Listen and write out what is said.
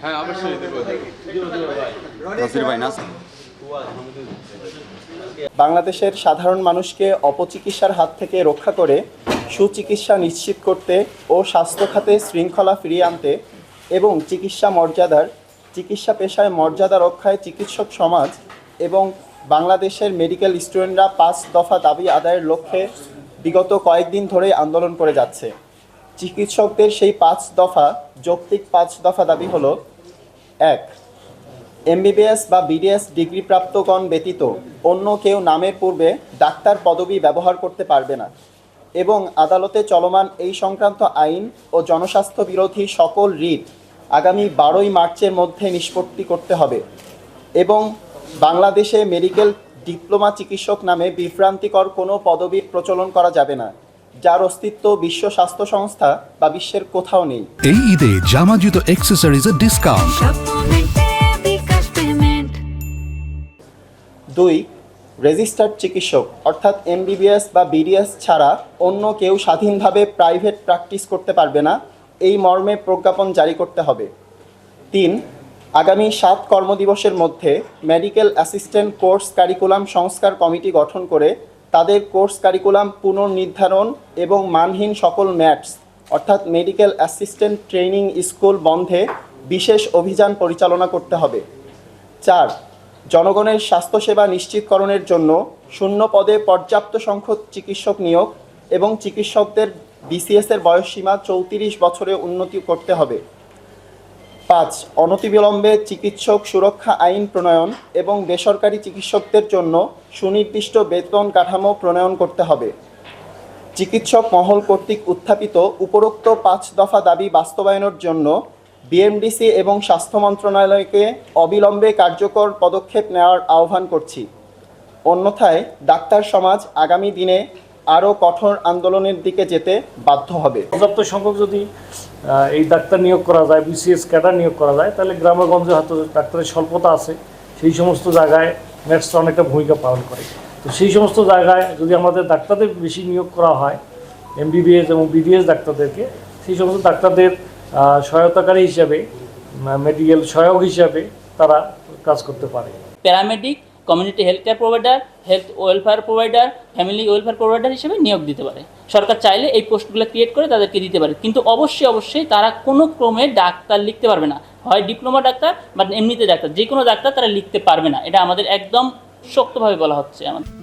হ্যাঁ অবশ্যই বাংলাদেশের সাধারণ মানুষকে অপচিকিৎসার হাত থেকে রক্ষা করে সুচিকিৎসা নিশ্চিত করতে ও স্বাস্থ্য খাতে শৃঙ্খলা ফিরিয়ে আনতে এবং চিকিৎসা মর্যাদার চিকিৎসা পেশায় মর্যাদা রক্ষায় চিকিৎসক সমাজ এবং বাংলাদেশের মেডিকেল স্টুডেন্টরা পাঁচ দফা দাবি আদায়ের লক্ষ্যে বিগত কয়েকদিন ধরেই আন্দোলন করে যাচ্ছে। চিকিৎসকদের সেই পাঁচ দফা, যৌক্তিক পাঁচ দফা দাবি হলো, এক, এমবিবিএস বা বিডিএস ডিগ্রিপ্রাপ্তগণ ব্যতীত অন্য কেউ নামের পূর্বে ডাক্তার পদবি ব্যবহার করতে পারবে না এবং আদালতে চলমান এই সংক্রান্ত আইন ও জনস্বাস্থ্য বিরোধী সকল রিট আগামী বারোই মার্চের মধ্যে নিষ্পত্তি করতে হবে এবং বাংলাদেশে মেডিকেল ডিপ্লোমা চিকিৎসক নামে বিভ্রান্তিকর কোনো পদবীর প্রচলন করা যাবে না। যার অস্তিত্ব বিশ্ব স্বাস্থ্য সংস্থা বা বিশ্বের কোথাও নেই। এই ঈদে জামা জুতো অ্যাক্সেসরিজের ডিসকাউন্ট দুই রেজিস্টার্ড চিকিৎসক অর্থাৎ এমবিবিএস বা বিডিএস ছাড়া অন্য কেউ স্বাধীনভাবে প্রাইভেট প্র্যাকটিস করতে পারবে না এই মর্মে প্রজ্ঞাপন জারি করতে হবে। তিন আগামী সাত কর্মদিবসের মধ্যে মেডিকেল অ্যাসিস্ট্যান্ট কোর্স কারিকুলাম সংস্কার কমিটি গঠন করে তাদের কোর্স কারিকুলাম পুনর্নির্ধারণ এবং মানহীন সকল ম্যাটস, অর্থাৎ মেডিকেল অ্যাসিস্ট্যান্ট ট্রেনিং স্কুল বন্ধে বিশেষ অভিযান পরিচালনা করতে হবে। চার, জনগণের স্বাস্থ্যসেবা নিশ্চিতকরণের জন্য শূন্য পদে পর্যাপ্ত সংখ্যক চিকিৎসক নিয়োগ এবং চিকিৎসকদের বিসিএসের বয়সসীমা চৌত্রিশ বছরে উন্নতি করতে হবে। পাঁচ, অনতিবিলম্বে চিকিৎসক সুরক্ষা আইন প্রণয়ন এবং বেসরকারি চিকিৎসকদের জন্য সুনির্দিষ্ট বেতন কাঠামো প্রণয়ন করতে হবে। চিকিৎসক মহল কর্তৃক উত্থাপিত উপরোক্ত পাঁচ দফা দাবি বাস্তবায়নের জন্য বিএমডিসি এবং স্বাস্থ্য মন্ত্রণালয়কে অবিলম্বে কার্যকর পদক্ষেপ নেওয়ার আহ্বান করছি। অন্যথায় ডাক্তার সমাজ আগামী দিনে আরও কঠোর আন্দোলনের দিকে যেতে বাধ্য হবে। পর্যাপ্ত সংখ্যক যদি এই ডাক্তার নিয়োগ করা যায় বিসিএস ক্যাডার নিয়োগ করা যায় তাহলে গ্রামেগঞ্জে হয়তো ডাক্তারের স্বল্পতা আছে। সেই সমস্ত জায়গায় ম্যাথসটা অনেকটা ভূমিকা পালন করে। তো সেই সমস্ত জায়গায় যদি আমাদের ডাক্তারদের বেশি নিয়োগ করা হয় এমবিবিএস এবং বিডিএস ডাক্তারদেরকে সেই সমস্ত ডাক্তারদের সহায়তাকারী হিসাবে মেডিকেল সহায়ক হিসাবে তারা কাজ করতে পারে। Paramedic community health care provider health welfare provider family welfare provider হিসেবে নিয়োগ দিতে পারে। সরকার চাইলে এই পোস্টগুলো ক্রিয়েট করে তাদেরকে দিতে পারে। কিন্তু অবশ্যই অবশ্যই তারা কোনো ক্রমে ডাক্তার লিখতে পারবে না। হয় ডিপ্লোমা ডাক্তার বা এমনিতে ডাক্তার যে কোনো ডাক্তার তারা লিখতে পারবে না। এটা আমাদের একদম শক্তভাবে বলা হচ্ছে আমাদের।